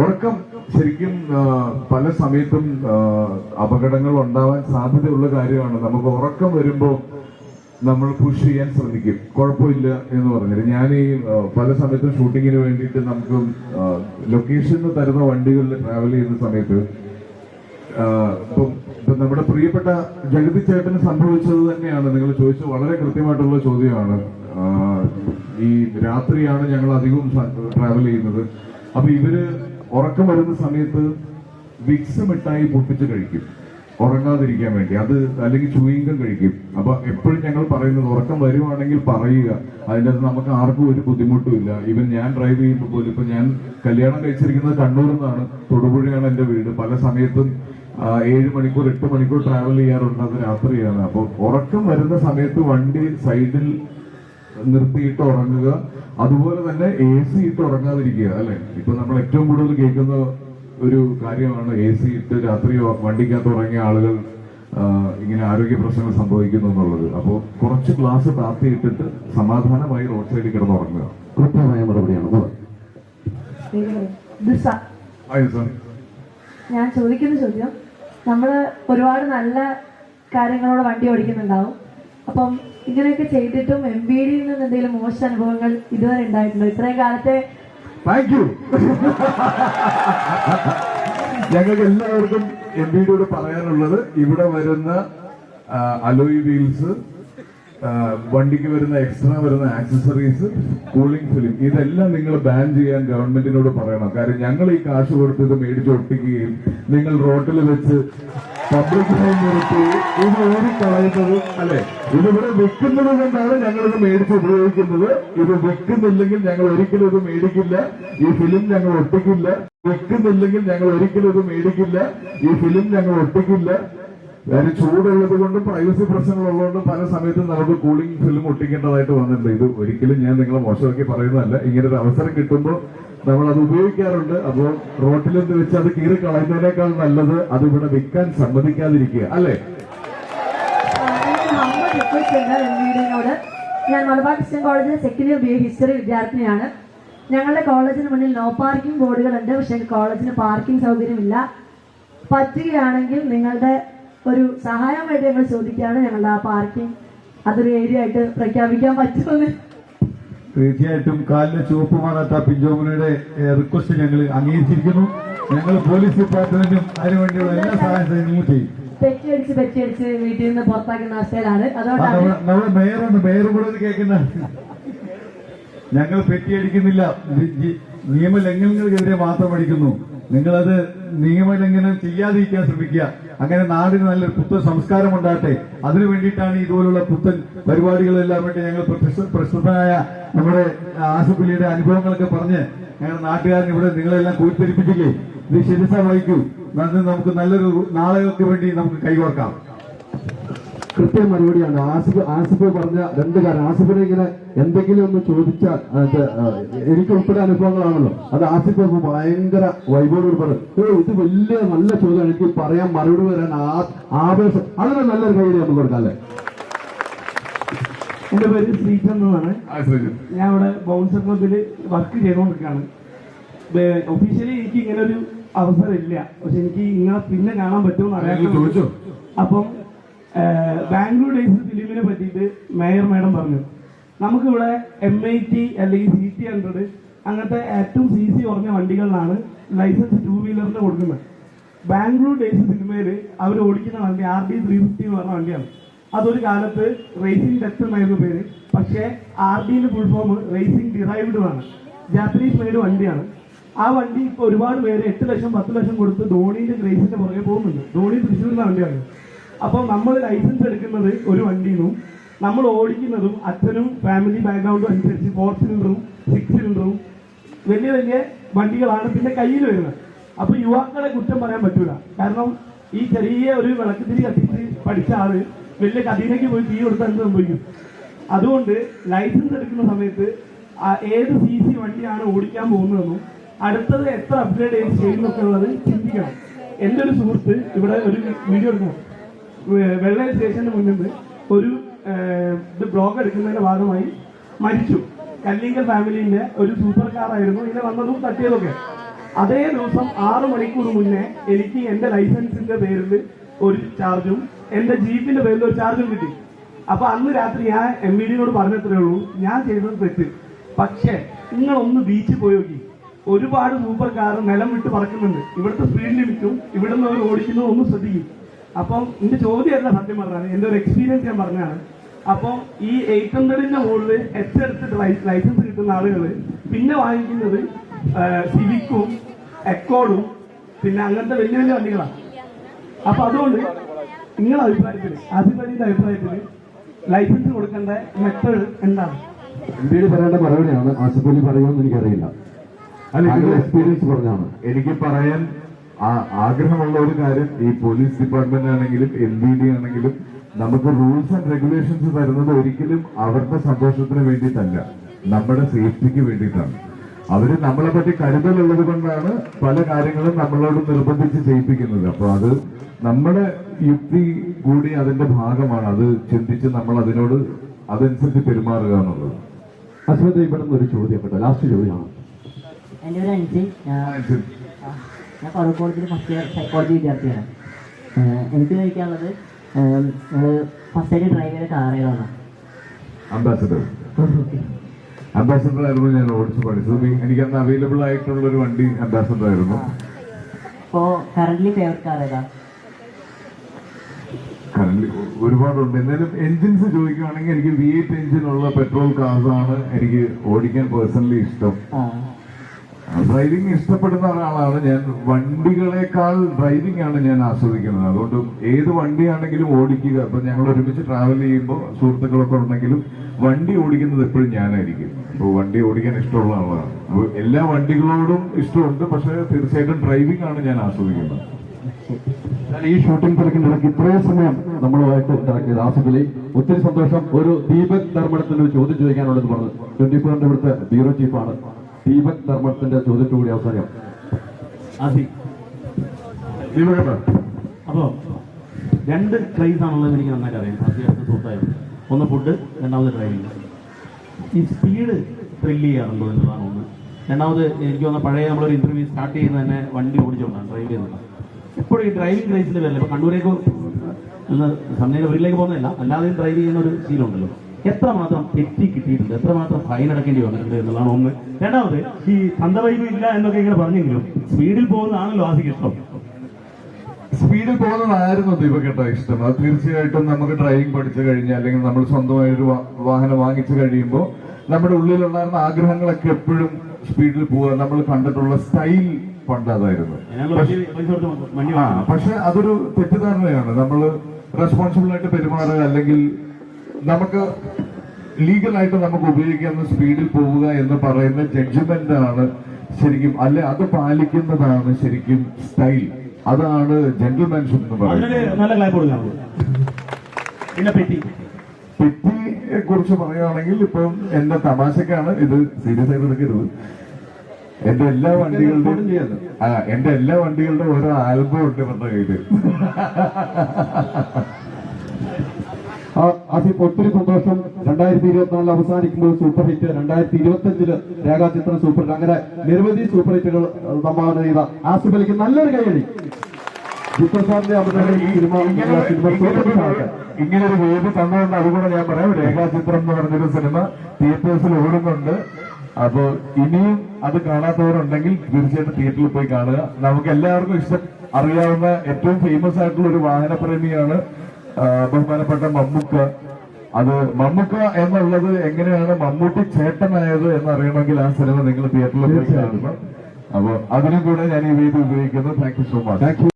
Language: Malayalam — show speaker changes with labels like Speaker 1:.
Speaker 1: ഉറക്കം ശരിക്കും പല സമയത്തും അപകടങ്ങൾ ഉണ്ടാവാൻ സാധ്യതയുള്ള കാര്യമാണ്. നമുക്ക് ഉറക്കം വരുമ്പോൾ നമ്മൾ പുഷ് ചെയ്യാൻ ശ്രമിക്കും. കുഴപ്പമില്ല എന്ന് പറഞ്ഞിട്ട്. ഞാൻ ഈ പല സമയത്തും ഷൂട്ടിങ്ങിന് വേണ്ടിയിട്ട് നമുക്ക് ലൊക്കേഷൻ തരുന്ന വണ്ടികളിൽ ട്രാവൽ ചെയ്യുന്ന സമയത്ത് ഇപ്പം നമ്മുടെ പ്രിയപ്പെട്ട ജഗതി ചേട്ടന് സംഭവിച്ചത് തന്നെയാണ്. നിങ്ങൾ ചോദിച്ചത് വളരെ കൃത്യമായിട്ടുള്ള ചോദ്യമാണ്. ഈ രാത്രിയാണ് ഞങ്ങൾ അധികവും ട്രാവൽ ചെയ്യുന്നത്. അപ്പൊ ഇവർ ഉറക്കം വരുന്ന സമയത്ത് വിക്സ് മിഠായി പൊട്ടിച്ച് കഴിക്കും. ഉറങ്ങാതിരിക്കാൻ വേണ്ടി. അത് അല്ലെങ്കിൽ ചൂയിങ്കം കഴിക്കും. അപ്പൊ എപ്പോഴും ഞങ്ങൾ പറയുന്നത് ഉറക്കം വരുവാണെങ്കിൽ പറയുക. അതിന്റെ അത് നമുക്ക് ആർക്കും ഒരു ബുദ്ധിമുട്ടുമില്ല ഇല്ല. ഈവൻ ഞാൻ ഡ്രൈവ് ചെയ്യുമ്പോൾ പോലും ഇപ്പൊ ഞാൻ കല്യാണം കഴിച്ചിരിക്കുന്നത് കണ്ണൂരിൽ നിന്നാണ്. തൊടുപുഴയാണ് എന്റെ വീട്. പല സമയത്തും ഏഴ് മണിക്കൂർ എട്ട് മണിക്കൂർ ട്രാവൽ ചെയ്യാറുണ്ട്. അത് രാത്രിയാണ്. അപ്പോൾ ഉറക്കം വരുന്ന സമയത്ത് വണ്ടി സൈഡിൽ നിർത്തിയിട്ട് ഉറങ്ങുക. അതുപോലെ തന്നെ എ സി ഇട്ട് ഉറങ്ങാതിരിക്കുക അല്ലെ? ഇപ്പൊ നമ്മൾ ഏറ്റവും കൂടുതൽ കേൾക്കുന്ന ഒരു കാര്യമാണ് എ സി ഇട്ട് രാത്രി വണ്ടിക്കകത്ത് ഉറങ്ങിയ ആളുകൾ ഇങ്ങനെ ആരോഗ്യ പ്രശ്നങ്ങൾ സംഭവിക്കുന്നു എന്നുള്ളത്. അപ്പോൾ കുറച്ച് ഗ്ലാസ് താത്തി ഇട്ടിട്ട് സമാധാനമായി റോഡ് സൈഡിൽ കിടന്ന് ഉറങ്ങുക.
Speaker 2: കൃത്യമായ മറുപടിയാണ്.
Speaker 3: ഞാൻ ചോദിക്കുന്ന ചോദ്യം നമ്മൾ ഒരുപാട് നല്ല കാര്യങ്ങളോട് വണ്ടി ഓടിക്കുന്നുണ്ടാവും. അപ്പം ഇങ്ങനെയൊക്കെ ചെയ്തിട്ടും എം ബി ഡിയിൽ നിന്ന് എന്തെങ്കിലും മോശം അനുഭവങ്ങൾ ഇതുവരെ ഉണ്ടായിട്ടുണ്ടോ? ഇത്രയും കാലത്തെ
Speaker 1: താങ്ക് യു ഞങ്ങൾക്ക് എല്ലാവർക്കും എം ബി ഡിയോട് പറയാനുള്ളത് ഇവിടെ വരുന്ന അലോയ് വീൽസ് വണ്ടിക്ക് വരുന്ന എക്സ്ട്രാ വരുന്ന ആക്സസറീസ് കൂളിംഗ് ഫിലിം ഇതെല്ലാം നിങ്ങൾ ബാൻ ചെയ്യാൻ ഗവൺമെന്റിനോട് പറയണം. കാര്യം ഞങ്ങൾ ഈ കാശ് കൊടുത്ത് ഇത് മേടിച്ച് ഒട്ടിക്കുകയും നിങ്ങൾ റോട്ടിൽ വെച്ച് പബ്ലിക് നിർത്തി ഇത് ഓടിക്കളയുന്നത് അല്ലെ? ഇതിവിടെ വിൽക്കുന്നത് കൊണ്ടാണ് ഞങ്ങൾ ഇത് മേടിച്ച് ഉപയോഗിക്കുന്നത്. ഇത് വിൽക്കുന്നില്ലെങ്കിൽ ഞങ്ങൾ ഒരിക്കലും ഇത് മേടിക്കില്ല. ഈ ഫിലിം ഞങ്ങൾ ഒട്ടിക്കില്ല. വിൽക്കുന്നില്ലെങ്കിൽ ഞങ്ങൾ ഒരിക്കലും ഇത് മേടിക്കില്ല. ഈ ഫിലിം ഞങ്ങൾ ഒട്ടിക്കില്ല. കാര്യം ചൂടുള്ളത് കൊണ്ടും പ്രൈവസി പ്രശ്നങ്ങളുള്ളതുകൊണ്ടും പല സമയത്തും നമുക്ക് കൂളിംഗ് ഫിലിം ഒട്ടിക്കേണ്ടതായിട്ട് വന്നിട്ടുണ്ട്. ഇത് ഒരിക്കലും ഞാൻ നിങ്ങളെ മോശമാക്കി പറയുന്നതല്ല. ഇങ്ങനെ ഒരു അവസരം കിട്ടുമ്പോൾ നമ്മൾ അത് ഉപയോഗിക്കാറുണ്ട്. അപ്പോൾ റോട്ടിൽ നിന്ന് വെച്ച് അത് കീറി കളയുന്നതിനേക്കാൾ നല്ലത് അത് ഇവിടെ വിൽക്കാൻ സമ്മതിക്കാതിരിക്കുക. അല്ലേ?
Speaker 3: ഞാൻ മലബാർ ക്രിസ്ത്യൻ കോളേജിലെ സെക്കൻഡ് ഇയർ ബി ഹിസ്റ്ററി വിദ്യാർത്ഥിനിയാണ്. ഞങ്ങളുടെ കോളേജിന് മുന്നിൽ നോ പാർക്കിംഗ് ബോർഡുകളുണ്ട് പക്ഷേ കോളേജിന് പാർക്കിംഗ് സൗകര്യമില്ല. പറ്റുകയാണെങ്കിൽ നിങ്ങളുടെ ഒരു സഹായം വേണ്ടി ഞങ്ങൾ ചോദിക്കുകയാണ്. ഞങ്ങളുടെ ആ പാർക്കിംഗ് അതൊരു ഏരിയ ആയിട്ട് പ്രഖ്യാപിക്കാൻ പറ്റുമെന്ന്.
Speaker 4: തീർച്ചയായിട്ടും കാലിലെ ചുവപ്പ് മാറാത്ത പിഞ്ചോമിനിയുടെ റിക്വസ്റ്റ് ഞങ്ങൾ അംഗീകരിച്ചിരിക്കുന്നു. ഞങ്ങൾ പോലീസ് ഡിപ്പാർട്ട്മെന്റും അതിനുവേണ്ടിയുള്ള എല്ലാ സഹായം ചെയ്യും.
Speaker 3: വീട്ടിൽ നിന്ന് പുറത്താക്കുന്ന അവസ്ഥയിലാണ്.
Speaker 4: ആ,
Speaker 3: അതുകൊണ്ടാണ്
Speaker 4: നമ്മുടെ നമ്മുടെ മേയറുണ്ട്. മേയർ കൂടെ കേൾക്കുന്ന. ഞങ്ങൾ പെറ്റിയടിക്കുന്നില്ല. നിയമ ലംഘനങ്ങൾക്കെതിരെ നിയമലംഘനങ്ങൾക്കെതിരെ മാത്രം അടിക്കുന്നു നിങ്ങളത് നിയമലംഘനം ചെയ്യാതിരിക്കാൻ ശ്രമിക്കുക. അങ്ങനെ നാടിന് നല്ലൊരു പുത്തൻ സംസ്കാരം ഉണ്ടാകട്ടെ. അതിനു വേണ്ടിയിട്ടാണ് ഇതുപോലുള്ള പുത്തൻ പരിപാടികളെല്ലാം വേണ്ടി ഞങ്ങൾ പ്രശസ്ത പ്രശസ്തനായ നമ്മുടെ ആശുപത്രിയുടെ അനുഭവങ്ങളൊക്കെ പറഞ്ഞ് ഞങ്ങളുടെ നാട്ടുകാരൻ ഇവിടെ നിങ്ങളെല്ലാം കൂട്ടിരിപ്പിച്ചില്ലേ ഇത് ശിരസ വഹിക്കൂ. നമുക്ക് നല്ലൊരു നാളുകൾക്ക് വേണ്ടി നമുക്ക് കൈകോർക്കാം.
Speaker 2: കൃത്യ മറുപടിയാണ്. ആസിഫ് ആസിഫ് പറഞ്ഞ രണ്ട് കാര്യം. ആസിഫിനെ ഇങ്ങനെ എന്തെങ്കിലും ഒന്ന് ചോദിച്ചാൽ എനിക്ക് ഉൾപ്പെടെ അനുഭവങ്ങളാണല്ലോ. അത് ആസിഫ് ഭയങ്കര വൈബോട് പറയും ഓ ഇത് വലിയ നല്ല ചോദ്യമാണ്. എനിക്ക് പറയാൻ മറുപടി വരാൻ ആ- ആവേശം. അതിന് നല്ലൊരു കൈയ്യടി നമുക്ക് കൊടുക്കാം അല്ലേ?
Speaker 5: എന്റെ പേര് ശ്രീചന്ദ് എന്നാണ്. ഞാൻ ഇവിടെ ബൗൺസർ ക്ലബിൽ വർക്ക് ചെയ്തുകൊണ്ടിരിക്കുകയാണ്. ഒഫീഷ്യലി എനിക്ക് ഇങ്ങനെ ഒരു അവസരം ഇല്ല. പക്ഷെ എനിക്ക് ഇങ്ങനെ പിന്നെ കാണാൻ പറ്റുമെന്ന് അറിയാൻ
Speaker 1: ചോദിച്ചോ?
Speaker 5: അപ്പം ബാംഗ്ലൂർ ഡേയ്സ് ഫിലിമിനെ പറ്റിയിട്ട് മേയർ മാഡം പറഞ്ഞു. നമുക്കിവിടെ എം ഐ ടി അല്ലെങ്കിൽ സി ടി ഹൺഡ്രഡ് അങ്ങനത്തെ ഏറ്റവും സി സി കുറഞ്ഞ വണ്ടികളിലാണ് ലൈസൻസ് ടൂ വീലറിന് കൊടുക്കുന്നത്. ബാംഗ്ലൂർ ഡേയ്സ് സിനിമയിൽ അവർ ഓടിക്കുന്ന വണ്ടി ആർ ഡി ത്രീ ഫിഫ്റ്റി എന്ന് പറഞ്ഞ വണ്ടിയാണ്. അതൊരു കാലത്ത് റേസിംഗ് ഡെത്ത് എന്നായിരുന്നു പേര്. പക്ഷേ ആർ ഡിന്റെ ഫുൾ ഫോം റേസിംഗ് ഡിറൈവ്ഡ് ആണ്. ജാപ്പനീസ് മെയ്ഡ് വണ്ടിയാണ്. ആ വണ്ടി ഇപ്പോൾ ഒരുപാട് പേര് എട്ട് ലക്ഷം പത്ത് ലക്ഷം കൊടുത്ത് ധോണിന്റെ ഗ്രേസിന്റെ പുറകെ പോകുന്നുണ്ട്. ധോണി തൃശ്ശൂരിന്റെ വണ്ടിയാണ്. അപ്പോൾ നമ്മൾ ലൈസൻസ് എടുക്കുന്നത് ഒരു വണ്ടിയിൽ നിന്നും നമ്മൾ ഓടിക്കുന്നതും അച്ഛനും ഫാമിലി ബാക്ക്ഗ്രൗണ്ടും അനുസരിച്ച് ഫോർ സിലിണ്ടറും സിക്സ് സിലിണ്ടറും വലിയ വലിയ വണ്ടികളാണ് പിന്നെ കയ്യിൽ വരുന്നത്. അപ്പോൾ യുവാക്കളെ കുറ്റം പറയാൻ പറ്റൂല. കാരണം ഈ ചെറിയ ഒരു വിളക്കത്തിരി കത്തിച്ച് പഠിച്ച ആൾ വലിയ കഥയിലേക്ക് പോയി തീ കൊടുത്താൽ സംഭവിക്കും? അതുകൊണ്ട് ലൈസൻസ് എടുക്കുന്ന സമയത്ത് ഏത് സി സി വണ്ടിയാണ് ഓടിക്കാൻ പോകുന്നതെന്നും അടുത്തത് എത്ര അപ്ഗ്രേഡ് ചെയ്ത് ചെയ്യുന്നൊക്കെ ഉള്ളത് ചിന്തിക്കണം. എന്റെ ഒരു സുഹൃത്ത് ഇവിടെ ഒരു വീഡിയോ എടുക്കണം വെ- സ്റ്റേഷന്റെ സ്റ്റേഷന് മുന്നിൽ നിന്ന് ഒരു ഇത് ബ്ലോഗ് എടുക്കുന്നതിന്റെ ഭാഗമായി മരിച്ചു. കല്ലിങ്കൽ ഫാമിലിന്റെ ഒരു സൂപ്പർ കാർ ആയിരുന്നു ഇതിനെ വന്നതും തട്ടിയതൊക്കെ. അതേ ദിവസം ആറു മണിക്കൂർ മുന്നേ എനിക്ക് എന്റെ ലൈസൻസിന്റെ പേരിൽ ഒരു ചാർജും എന്റെ ജീപ്പിന്റെ പേരിൽ ഒരു ചാർജും കിട്ടി. അപ്പൊ അന്ന് രാത്രി ഞാൻ എം വി ഡിയോട് പറഞ്ഞത്രേ ഉള്ളൂ ഞാൻ ചെയ്തത് തെറ്റ്. പക്ഷേ നിങ്ങൾ ഒന്ന് ബീച്ചിൽ പോയി നോക്കി. ഒരുപാട് സൂപ്പർ കാർ നിലം വിട്ട് പറക്കുന്നുണ്ട്. ഇവിടുത്തെ സ്പീഡ് ലിമിറ്റും ഇവിടുന്ന് അവർ ഓടിക്കുന്നതും ഒന്ന് ശ്രദ്ധിക്കും. അപ്പം എന്റെ ചോദ്യമല്ല സത്യം പറഞ്ഞാണ് എന്റെ ഒരു എക്സ്പീരിയൻസ് ഞാൻ പറഞ്ഞാണ് അപ്പം ഈ എയ്റ്റ് ഹൺഡ്രഡിന്റെ മുകളിൽ എച്ച് എടുത്തിട്ട് ലൈസൻസ് കിട്ടുന്ന ആളുകൾ പിന്നെ വാങ്ങിക്കുന്നത് സിവിക്കും എക്കോഡും പിന്നെ അങ്ങനത്തെ വലിയ വലിയ വണ്ടികളാണ്. അപ്പൊ അതുകൊണ്ട് നിങ്ങളുടെ അഭിപ്രായത്തിൽ ആസിഫലിന്റെ അഭിപ്രായത്തിൽ ലൈസൻസ് കൊടുക്കേണ്ട മെത്തേഡ് എന്താണ്?
Speaker 2: ഇന്ത്യയിൽ പറയേണ്ട മറുപടിയാണ് ആശുപത്രി അലി പറയുമെന്ന് എനിക്കറിയില്ല.
Speaker 1: അല്ല,
Speaker 2: എക്സ്പീരിയൻസ് പറഞ്ഞാണ്.
Speaker 1: എനിക്ക് പറയാൻ ആഗ്രഹമുള്ള ഒരു കാര്യം ഈ പോലീസ് ഡിപ്പാർട്ട്മെന്റ് ആണെങ്കിലും എൽ ബി ഡി ആണെങ്കിലും നമുക്ക് റൂൾസ് ആൻഡ് റെഗുലേഷൻസ് തരുന്നത് ഒരിക്കലും അവരുടെ സന്തോഷത്തിന് വേണ്ടിയിട്ടല്ല. നമ്മുടെ സേഫ്റ്റിക്ക് വേണ്ടിയിട്ടാണ്. അവർ നമ്മളെ പറ്റി കരുതലുള്ളത് കൊണ്ടാണ് പല കാര്യങ്ങളും നമ്മളോട് നിർബന്ധിച്ച് ചെയ്യിപ്പിക്കുന്നത്. അപ്പൊ അത് നമ്മുടെ യുക്തി കൂടി അതിന്റെ ഭാഗമാണ്. അത് ചിന്തിച്ച് നമ്മൾ അതിനോട് അതനുസരിച്ച് പെരുമാറുക എന്നുള്ളത്.
Speaker 2: അശ്വതി ഇവിടെ നിന്ന് ഒരു ചോദ്യം ലാസ്റ്റ് ചോദ്യമാണ്.
Speaker 6: എന്റെ ഒരു അനുസരിച്ച് ഞാൻ ഫറൂഖ് കോളേജിൽ ഫസ്റ്റ് ഇയർ സൈക്കോളജി വിദ്യാർത്ഥിയാണ്. എനിക്ക് ചോദിക്കാനുള്ളത് ഫസ്റ്റ് ആയിട്ട് ഡ്രൈവ് ചെയ്ത കാർ ഏതാണ്
Speaker 1: അംബാസഡർ അംബാസഡർ ആയിരുന്നു ഞാൻ ഓടിച്ച് പഠിച്ചത്. എനിക്ക് അന്ന് അവൈലബിൾ ആയിട്ടുള്ള ഒരു വണ്ടി അംബാസഡർ ആയിരുന്നു.
Speaker 6: ഇപ്പോൾ കറന്റ്ലി ഫേവറേറ്റ് കാർ ഏതാ?
Speaker 1: കറന്റ് ഒരുപാടുണ്ട്. എന്നാലും എൻജിൻസ് ചോദിക്കുകയാണെങ്കിൽ എനിക്ക് വി എയ്റ്റ് എഞ്ചിനുള്ള പെട്രോൾ കാർസ് ആണ് എനിക്ക് ഓടിക്കാൻ പേഴ്സണലി ഇഷ്ടം. ഡ്രൈവിംഗ് ഇഷ്ടപ്പെടുന്ന ഒരാളാണ്. ഞാൻ വണ്ടികളെക്കാൾ ഡ്രൈവിംഗ് ആണ് ഞാൻ ആസ്വദിക്കുന്നത്. അതുകൊണ്ട് ഏത് വണ്ടിയാണെങ്കിലും ഓടിക്കുക. അപ്പൊ ഞങ്ങൾ ഒരുമിച്ച് ട്രാവൽ ചെയ്യുമ്പോൾ സുഹൃത്തുക്കളൊക്കെ ഉണ്ടെങ്കിലും വണ്ടി ഓടിക്കുന്നത് എപ്പോഴും ഞാനായിരിക്കും. അപ്പോൾ വണ്ടി ഓടിക്കാൻ ഇഷ്ടമുള്ള ആളാണ്. എല്ലാ വണ്ടികളോടും ഇഷ്ടമുണ്ട്. പക്ഷേ തീർച്ചയായിട്ടും ഡ്രൈവിംഗ് ആണ് ഞാൻ ആസ്വദിക്കുന്നത്.
Speaker 2: ഈ ഷൂട്ടിംഗ് തിരക്കിന്റെ ഇടയ്ക്ക് ഇത്രയും സമയം നമ്മളുമായിട്ട് ഇറക്കിയത് ആസിഫലി ഒത്തിരി സന്തോഷം. ഒരു ദീപക് ധർമ്മടത്തിന് ചോദ്യം ചോദിക്കാനുള്ളത് പറഞ്ഞു. ട്വന്റി ഫോറിന്റെ ഇവിടുത്തെ ബ്യൂറോ ചീഫാണ് ദീപക് ധർമ്മടത്തിന്റെ ചോദ്യത്തോടെ അവസാനം
Speaker 7: അപ്പോൾ രണ്ട് ക്രൈസ് ആണുള്ളത് എനിക്ക് നന്നായിട്ട് അറിയാം. അത്യാവശ്യം സുഹൃത്തായിരുന്നു ഒന്ന് ഫുഡ് രണ്ടാമത് ഡ്രൈവിംഗ് ഈ സ്പീഡ് ത്രില്ല് ചെയ്യാറുണ്ടോ എന്നുള്ളതാണ് ഒന്ന്. രണ്ടാമത് എനിക്ക് തോന്നുന്ന പഴയ നമ്മളൊരു ഇന്റർവ്യൂ സ്റ്റാർട്ട് ചെയ്യുന്ന തന്നെ വണ്ടി ഓടിച്ചുകൊണ്ടാണ് ഡ്രൈവ് ചെയ്യുന്നത്. എപ്പോഴും ഈ ഡ്രൈവിംഗ് ക്രൈസിൽ വരില്ല? ഇപ്പൊ കണ്ണൂരേക്ക് സമയം വീട്ടിലേക്ക് പോകുന്നതല്ല അല്ലാതെയും ഡ്രൈവ് ചെയ്യുന്ന ഒരു ശീലമുണ്ടല്ലോ. എത്രമാത്രം തെറ്റി കിട്ടിയിട്ടുണ്ട്? എത്രമാത്രം ഫൈൻ അടക്കേണ്ടി വന്നിട്ടുണ്ട് എന്നുള്ളതാണ് ഒന്ന്. രണ്ടാമത് ഈ തന്തവൈബ് ഇല്ല എന്നൊക്കെ ഇങ്ങനെ പറഞ്ഞെങ്കിലും സ്പീഡിൽ പോകുന്നതാണല്ലോ ആസിക്ക് ഇഷ്ടം.
Speaker 1: സ്പീഡിൽ പോകുന്നതായിരുന്നു ദീപകേട്ട ഇഷ്ടം. അത് തീർച്ചയായിട്ടും നമുക്ക് ഡ്രൈവിംഗ് പഠിച്ചു കഴിഞ്ഞാൽ അല്ലെങ്കിൽ നമ്മൾ സ്വന്തമായി ഒരു വാഹനം വാങ്ങിച്ചു കഴിയുമ്പോൾ നമ്മുടെ ഉള്ളിലുണ്ടായിരുന്ന ആഗ്രഹങ്ങളൊക്കെ എപ്പോഴും സ്പീഡിൽ പോവുക. നമ്മൾ കണ്ടിട്ടുള്ള സ്റ്റൈൽ പണ്ട് അതായിരുന്നു. പക്ഷെ അതൊരു തെറ്റിദ്ധാരണയാണ്. നമ്മൾ റെസ്പോൺസിബിൾ ആയിട്ട് പെരുമാറുക അല്ലെങ്കിൽ നമുക്ക് ലീഗലായിട്ട് നമുക്ക് ഉപയോഗിക്കാവുന്ന സ്പീഡിൽ പോവുക എന്ന് പറയുന്ന ജഡ്ജ്മെന്റ് ആണ് ശരിക്കും അല്ലെ അത് പാലിക്കുന്നതാണ് ശരിക്കും സ്റ്റൈൽ. അതാണ് ജെന്റിൽമാൻഷിപ്പ് എന്ന് പറയുന്നത്.
Speaker 7: പിന്നെ പെറ്റി
Speaker 1: പെറ്റിയെ കുറിച്ച് പറയുകയാണെങ്കിൽ ഇപ്പം എന്റെ തമാശക്കാണ് ഇത് സീരിയസ് ആയിട്ട് എടുക്കരുത്. എന്റെ എല്ലാ വണ്ടികളുടെയും ആ എന്റെ എല്ലാ വണ്ടികളുടെ ഓരോ ആൽബം ഉണ്ട് ഇവരുടെ
Speaker 2: കയ്യിൽ. ആസിഫ് ഒത്തിരി സന്തോഷം രണ്ടായിരത്തി ഇരുപത്തിനാലിൽ അവസാനിക്കുമ്പോൾ സൂപ്പർ ഹിറ്റ് രണ്ടായിരത്തി ഇരുപത്തിയഞ്ചിൽ രേഖാചിത്രം സൂപ്പർ ഹിറ്റ് അങ്ങനെ നിരവധി സൂപ്പർ ഹിറ്റുകൾ സംഭാവന ചെയ്ത ആസിഫ് അലിക്ക് നല്ലൊരു കൈയടി. ചിത്ര സാറിന്റെ അവതരണം ഈ സിനിമ സിനിമ സൂപ്പർ ഹിറ്റ് ആകട്ടെ
Speaker 1: ഇങ്ങനെ ഒരു വേദി തന്നതുകൊണ്ട് അതുകൂടെ ഞാൻ പറയാം. രേഖാചിത്രം എന്ന് പറഞ്ഞൊരു സിനിമ തിയേറ്റേഴ്സിൽ ഓടുന്നുണ്ട്. അപ്പോ ഇനിയും അത് കാണാത്തവരുണ്ടെങ്കിൽ തീർച്ചയായിട്ടും തിയേറ്ററിൽ പോയി കാണുക. നമുക്ക് എല്ലാവർക്കും ഇഷ്ടം അറിയാവുന്ന ഏറ്റവും ഫേമസ് ആയിട്ടുള്ള ഒരു വാഹനപ്രേമിയാണ് ബഹുമാനപ്പെട്ട മമ്മൂക്ക. അത് മമ്മൂക്ക എന്നുള്ളത് എങ്ങനെയാണ് മമ്മൂട്ടി ചേട്ടനായത് എന്ന് അറിയണമെങ്കിൽ ആ സിനിമ നിങ്ങൾ തിയേറ്ററിൽ പോയി കാണണം. അപ്പൊ അതിനും കൂടെ ഞാൻ ഈ വീട് ഉപയോഗിക്കുന്നു. Thank you so much
Speaker 2: thank you